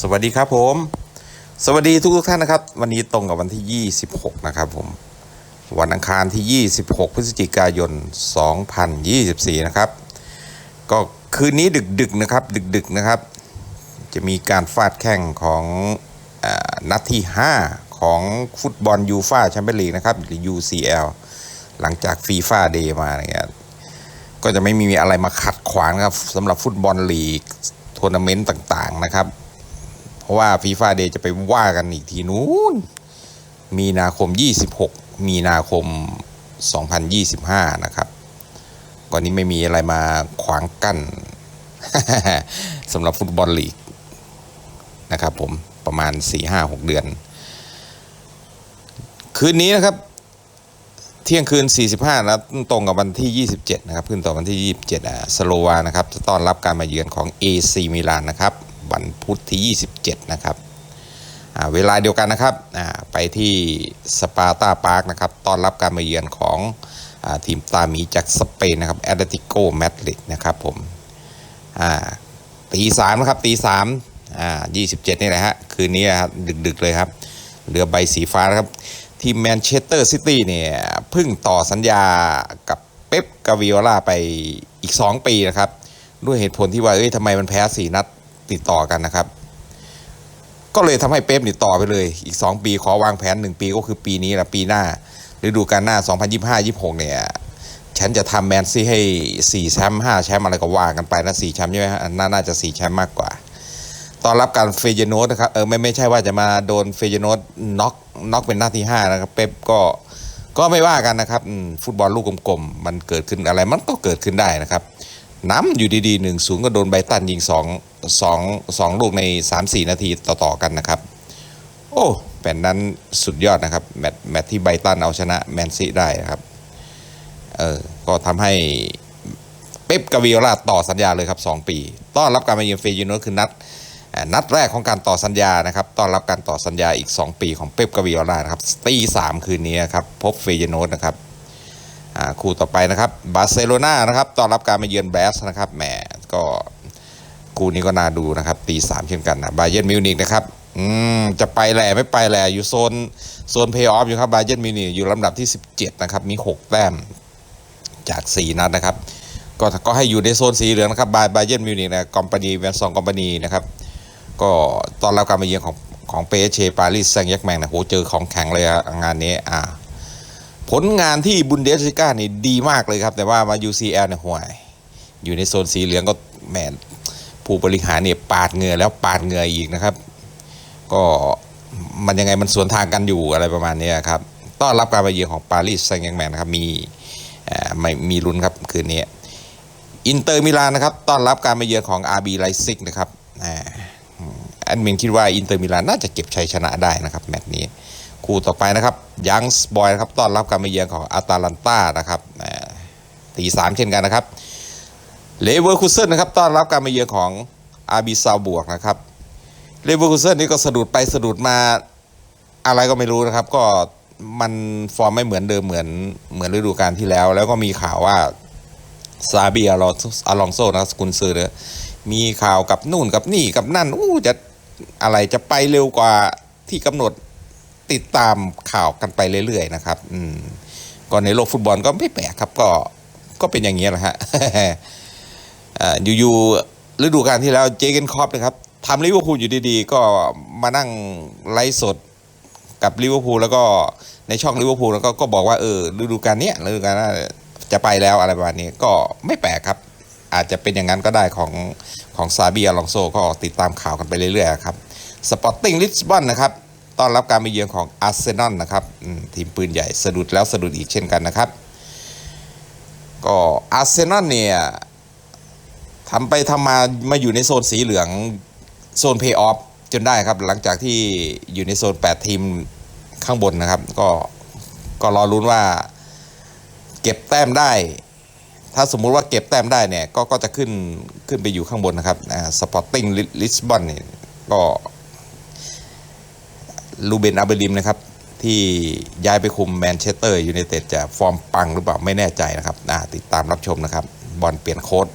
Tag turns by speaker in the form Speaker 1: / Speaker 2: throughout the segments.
Speaker 1: สวัสดีครับผม สวัสดีทุกทุกท่านนะครับ วันนี้ตรงกับวันที่ 26 นะครับผม วันอังคารที่ 26 พฤศจิกายน 2024 นะครับ ก็คืนนี้ดึกๆนะครับ ดึกๆนะครับ จะมีการฟาดแข่งของอนัดที่ 5 ของฟุตบอลยูฟาแชมเปี้ยนลีกนะครับหรือ UCL หลังจากฟีฟ่าเดย์มาเนี่ยก็จะไม่มีอะไรมาขัดขวางนะครับสำหรับฟุตบอลลีกทัวร์นาเมนต์ต่างๆนะครับ เพราะว่าฟีฟ่าเดย์จะไปว่ากันอีกทีนู้น มีนาคม 26 มีนาคม 2025 นะครับก่อนนี้ไม่มีอะไรมาขวางกั้นสำหรับฟุตบอลลีกนะครับผมประมาณ 4-5-6 เดือน คืนนี้นะครับ เที่ยงคืน 45นะตรงกับวันที่ 27 นะครับขึ้นต่อวันที่ 27อะสโลวานะครับ จะต้อนรับการมาเยือนของ AC มิลานนะครับ วันพุธที่ 27 นะครับเวลาเดียวกันนะครับไปที่สปาร์ตาพาร์คนะครับต้อนรับการมาเยือนของอทีมตาหมีจากสเปนนะครับแอตเลติโกมาดริดนะครับผมตีสามนะครับตีสามอ่า27นี่แหละฮะคืนนี้ครับดึกๆเลยครับเรือใบสีฟ้านะครับทีมแมนเชสเตอร์ซิตี้เนี่ยเพิ่งต่อสัญญากับเป๊ปกาวิโอลาไปอีก 2 ปีนะครับ ด้วยเหตุผลที่ว่าเอ้ยทำไมมันแพ้ 4 นัด ติดต่อกันนะครับ ก็เลยทำให้เป๊ปนี่ต่อไปเลย อีก 2 ปีขอวางแผน 1 ปีก็คือปีนี้แหละปีหน้าฤดูกาลหน้า 2025-26 เนี่ย ฉันจะทำแมนซีให้ 4 แชมป์ 5 แชมป์อะไรก็ว่ากันไปนะ 4 แชมป์ใช่ไหมฮะน่าน่าจะ 4 แชมป์มากกว่า ตอนรับการเฟเยโนสนะครับ เออไม่ไม่ใช่ว่าจะมาโดนเฟเยโนสน็อกน็อกเป็นหน้าที่ 5 นะครับ เป๊ปก็ก็ไม่ว่ากันนะครับ ฟุตบอลลูกกลมๆ มันเกิดขึ้นอะไรมันก็เกิดขึ้นได้นะครับ น้ำอยู่ดีๆหนึ่งศูนย์ก็โดนไบตันยิง2 2 2ลูกใน3-4นาทีต่อๆกันนะครับ โอ้แมตช์นั้นสุดยอดนะครับ แมตช์แมตช์ที่ไบตันเอาชนะแมนซีได้นะครับ เออ ก็ทำให้เป๊ปกาวิโอลาต่อสัญญาเลยครับ 2 ปี ต้อนรับการมาเยือนเฟยโนสคือนัดนัดแรกของการต่อสัญญานะครับ ต้อนรับการต่อสัญญาอีก 2 ปีของเป๊ปกาวิโอลานะครับตีสามคืนนี้ครับ พบเฟยโนสนะครับ คู่ต่อไปนะครับบาร์เซโลนานะครับต้อนรับการมาเยือนแบสนะครับแหมก็คู่นี้ก็น่าดูนะครับตีสามเช่นกันนะบาเย r n นมิวนิกนะครับอืมจะไปแหล่ไม่ไปแหล่อยู่โซนโซนเพย์ออฟอยู่ครับบาเย r n นมิวนิกอยู่ลำดับที่ 17 นะครับ มี 6 แต้มจาก 4 นัดนะครับ ก็ก็ให้อยู่ในโซนสีเหลืองนะครับบาบาเยนมิวนิกนะคอมพานีแวนซองคอมพานีนะครับก็ตอนรับการมาเยือนของของเปเชปารีสแซงต์แยกแมงนะโหเจอของแข็งเลยอะงานนี้อ่า ผลงานที่บุนเดสลิก้านี่ดีมากเลยครับ แต่ว่ามา UCL เนี่ยห่วย อยู่ในโซนสีเหลืองก็แหมผู้บริหารเนี่ยปาดเงือแล้วปาดเงืออีกนะครับ ก็มันยังไงมันสวนทางกันอยู่อะไรประมาณนี้ครับต้อนรับการมาเยือนของปารีสแซงต์แยกแมนครับมีอ่อไม่มีลุ้นครับคืนนี้อินเตอร์มิลานนะครับต้อนรับการมาเยือนของ RB ไลซิกนะครับอ่าอันเมนคิดว่าอินเตอร์มิลานน่าจะเก็บชัยชนะได้นะครับแมตช์นี้ คู่ต่อไปนะครับยังส์บอยนะครับต้อนรับการมาเยือนของอาตาลันตานะครับตีสามเช่นกันนะครับเลเวอร์คูเซนนะครับต้อนรับการมาเยือนของอาร์บีซาวบวกนะครับเลเวอร์คูเซนนี่ก็สะดุดไปสะดุดมาอะไรก็ไม่รู้นะครับ ก็มันฟอร์มไม่เหมือนเดิมเหมือนเหมือนฤดูกาลที่แล้ว แล้วก็มีข่าวว่าซาบีอลองอลองโซนะกุนซือเนี่ยมีข่าวกับนู่นกับนี่กับนั่นอู้จะอะไรจะไปเร็วกว่าที่กำหนด ติดตามข่าวกันไปเรื่อยๆนะครับ อืมก็ในโลกฟุตบอลก็ไม่แปลกครับ ก็ก็เป็นอย่างนี้แหละฮะอ่อยู่ๆฤดูกาลที่แล้วเจเกนคอปนะครับทำลิเวอร์พูลอยู่ดีๆ ก็มานั่งไลฟ์สดกับลิเวอร์พูลแล้วก็ในช่องลิเวอร์พูลแล้วก็ก็บอกว่าเออฤดูกาลนี้ฤดูกาลน้าจะไปแล้วอะไรประมาณนี้ก็ไม่แปลกครับ อาจจะเป็นอย่างนั้นก็ได้ของของซาบีอลองโซก็ติดตามข่าวกันไปเรื่อยๆครับสปอร์ติ้งลิสบอนนะครับ ต้อนรับการมาเยือนของอาร์เซนอลนะครับทีมปืนใหญ่สะดุดแล้วสะดุดอีกเช่นกันนะครับ ก็อาร์เซนอลเนี่ยทำไปทำมามาอยู่ในโซนสีเหลืองโซนเพย์ออฟจนได้ครับ หลังจากที่อยู่ในโซน 8 ทีมข้างบนนะครับ ก็ก็รอลุ้นว่าเก็บแต้มได้ ถ้าสมมุติว่าเก็บแต้มได้เนี่ย ก็ก็จะขึ้นขึ้นไปอยู่ข้างบนนะครับสปอร์ติ้งลิสบอนเนี่ยก็ ลูเบนอาเบริมนะครับ ที่ย้ายไปคุมแมนเชสเตอร์ยูไนเต็ดจะฟอร์มปังหรือเปล่าไม่แน่ใจนะครับติดตามรับชมนะครับ บอลเปลี่ยนโค้ด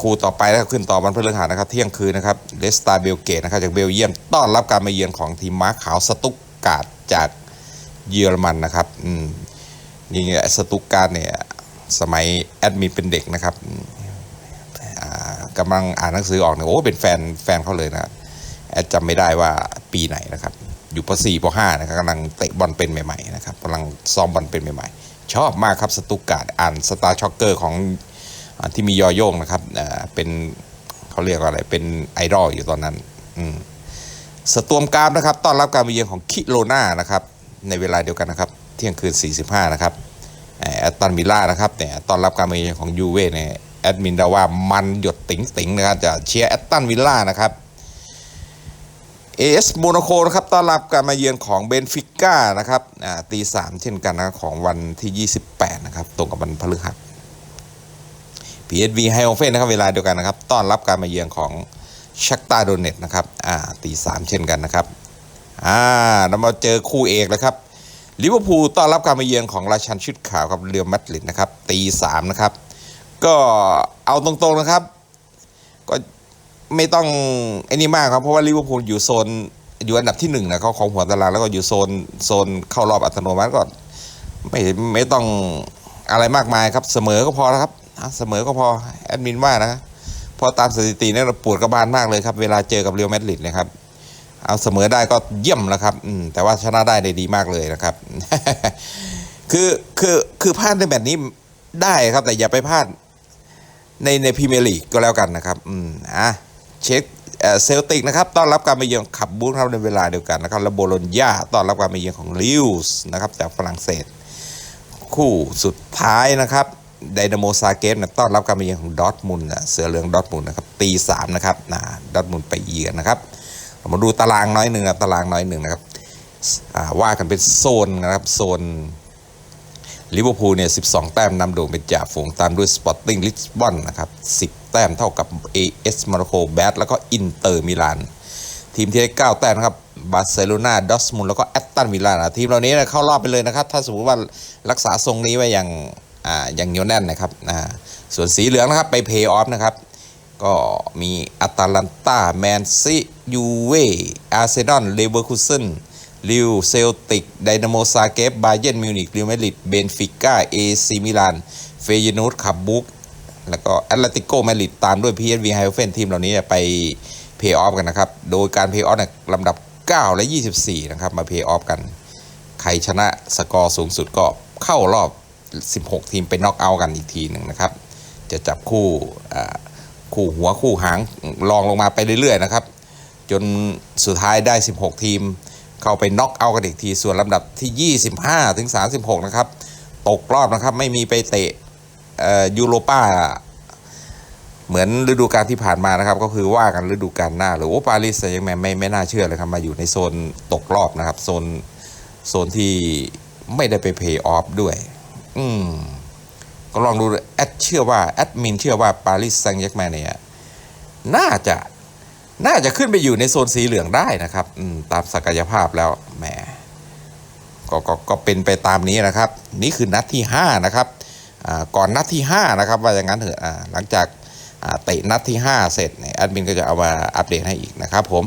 Speaker 1: คู่ต่อไปนะครับขึ้นต่อวันพฤหัสนะครับ เที่ยงคืนนะครับเลสตาเบลเกตนะครับจากเบลเยียมต้อนรับการมาเยือนของทีมม้าขาวสตุกการ์ดจากเยอรมันนะครับนี่สตุกการ์ดเนี่ยสมัยแอดมินเป็นเด็กนะครับกำลังอ่านหนังสือออกเนี่ยโอ้เป็นแฟนแฟนเขาเลยนะ แอดจำไม่ได้ว่าปีไหนนะครับ อยู่ป .4 ป .5 นะครับกำลังเตะบอลเป็นใหม่ๆนะครับกำลังซ้อมบอลเป็นใหม่ๆ ชอบมากครับสตุกการ์ดอ่านสตาร์ช็อกเกอร์ของอที่มียอโยงนะครับเป็นเขาเรียกว่าอะไรเป็นไอดอลอยู่ตอนนั้นสตวมกรามนะครับต้อนรับการมาเยือนของคิโลนานะครับในเวลาเดียวกันนะครับ เที่ยงคืน 45 นะครับแอตตันวิลล่านะครับเนี่ยตอนรับการมาเยือนของยูเว่เนี่ยแอดมินดาว่ามันหยดติ๋งติ๋งๆนะครับจะเชียร์แอตตันวิลล่านะครับ เอสโมนาโคนะครับต้อนรับการมาเยือนของเบนฟิก้านะครับตีสามเช่นกันนะของวันที่ 28 นะครับ ตรงกับวันพฤหัส PSV ไฮโอเฟนนะครับเวลาเดียวกันนะครับ ต้อนรับการมาเยือนของชักตาโดเนตนะครับตีสามเช่นกันนะครับอ่าเรามาเจอคู่เอกแล้วครับลิเวอร์พูลต้อนรับการมาเยือนของราชันชุดขาวครับเรียลมาดริดนะครับตีสามนะครับ ก็เอาตรงๆนะครับ ไม่ต้องไอ้นี่มากครับเพราะว่าลิเวอร์พูลอยู่โซนอยู่อันดับที่หนึ่งนะเขาของหัวตารางแล้วก็อยู่โซนโซนเข้ารอบอัตโนมัติก็ไม่ไม่ต้องอะไรมากมายครับเสมอก็พอแล้วครับเสมอก็พอแอดมินว่านะเพอตามสถิติเนี่ยเราปวดกระบาลมากเลยครับ เวลาเจอกับเรอัลมาดริดนะครับ เอาเสมอได้ก็เยี่ยมแล้วครับแต่ว่าชนะได้ได้ดีมากเลยนะครับ คือคือคือพลาดในแบบนี้ได้ครับ แต่อย่าไปพลาดในในพรีเมียร์ลีกก็แล้วกันนะครับ อืมอะ เช็คเซลติกนะครับต้อนรับการมาเยือนขับบูธครับในเวลาเดียวกันนะครับแล้วโบโลญญาต้อนรับการมาเยือนของลิวส์นะครับจากฝรั่งเศส คู่สุดท้ายนะครับไดนาโมซาเกตนะต้อนรับการมาเยือนของดอทมุนนะเสือเหลืองดอทมุนนะครับตีสามนะครับนะดอทมุนไปเยือนนะครับเรามาดูตารางน้อยหนึ่งตารางน้อยหนึ่งนะครับว่ากันเป็นโซนนะครับโซนลิเวอร์พูลเนี่ย12แต้มนำโด่งเป็นจ่าฝูงตามด้วยสปอร์ติ้งลิสบอนนะครับ10 แต้มเท่ากับ AS โมนาโกแบดแล้วก็อินเตอร์มิลานทีมที่ได้ 9 แต้มนะครับบาร์เซโลนาดอสมุนแล้วก็แอตตันวิลล่านะทีมเหล่านี้นะเข้ารอบไปเลยนะครับ ถ้าสมมติว่ารักษาทรงนี้ไว้อย่างอ่าอย่างเหนียวแน่นนะครับอ่าส่วนสีเหลืองนะครับไปเพย์ออฟนะครับ ก็มีอัตแลนตาแมนซียูเวอาร์เซนอลเลเวอร์คูเซนลิวเซลติกไดนาโมซาเกฟบาเยนมิวนิกริวมาดริดเบนฟิก้าเอซีมิลานเฟยนูดขับบุก แล้วก็แอตเลติโกมาดริดตามด้วย PSV ไฮเฟนทีมเหล่านี้ไปเพย์ออฟกันนะครับ โดยการเพย์ออฟเนี่ยลำดับ 9 และ 24 นะครับ มาเพย์ออฟกัน ใครชนะสกอร์สูงสุดก็เข้ารอบ 16 ทีมไปน็อกเอาท์กันอีกทีหนึ่งนะครับ จะจับคู่คู่หัวคู่หางลองลงมาไปเรื่อยๆนะครับ จนสุดท้ายได้ 16 ทีม เข้าไปน็อกเอาท์กันอีกที ส่วนลำดับที่ 25 ถึง 36 นะครับ ตกรอบนะครับ ไม่มีไปเตะ ยูโรป้าเหมือนฤดูกาลที่ผ่านมานะครับ ก็คือว่ากันฤดูกาลหน้า หรือว่าปารีสยังไม่ไม่ไม่น่าเชื่อเลยครับ มาอยู่ในโซนตกรอบนะครับ โซนโซนที่ไม่ได้ไปเพย์ออฟด้วย อืมก็ลองดูแอดเชื่อว่าแอดมินเชื่อว่าปารีสแซงต์แยกแมนเนี่ยน่าจะน่าจะขึ้นไปอยู่ในโซนสีเหลืองได้นะครับ อืมตามศักยภาพแล้วแหมก็ก็ก็เป็นไปตามนี้นะครับ นี่คือนัดที่ 5 นะครับ ก่อนนัดที่ 5 นะครับ ว่าอย่างนั้นเถอะหลังจากเตะนัดที่ 5 เสร็จเนี่ยแอดมินก็จะเอามาอัปเดตให้อีกนะครับผม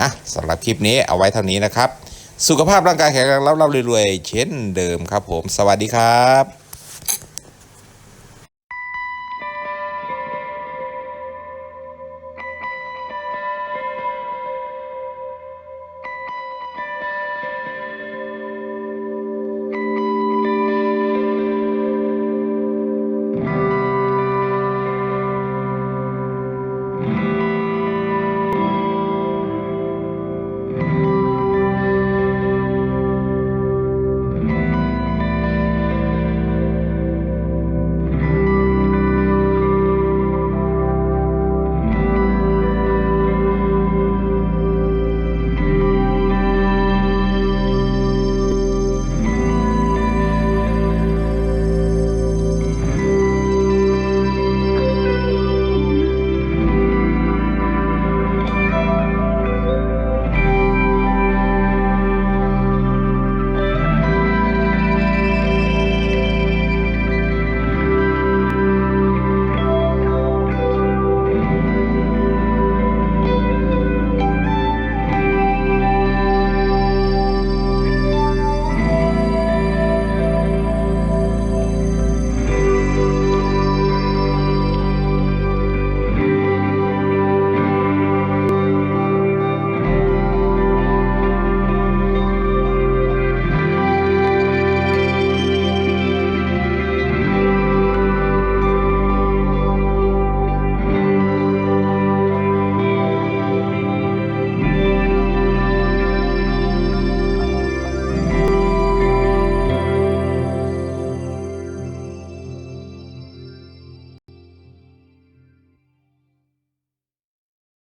Speaker 1: อะสำหรับคลิปนี้เอาไว้เท่านี้นะครับ สุขภาพร่างกายแข็งแรงรับรับรวยๆเช่นเดิมครับผม สวัสดีครับ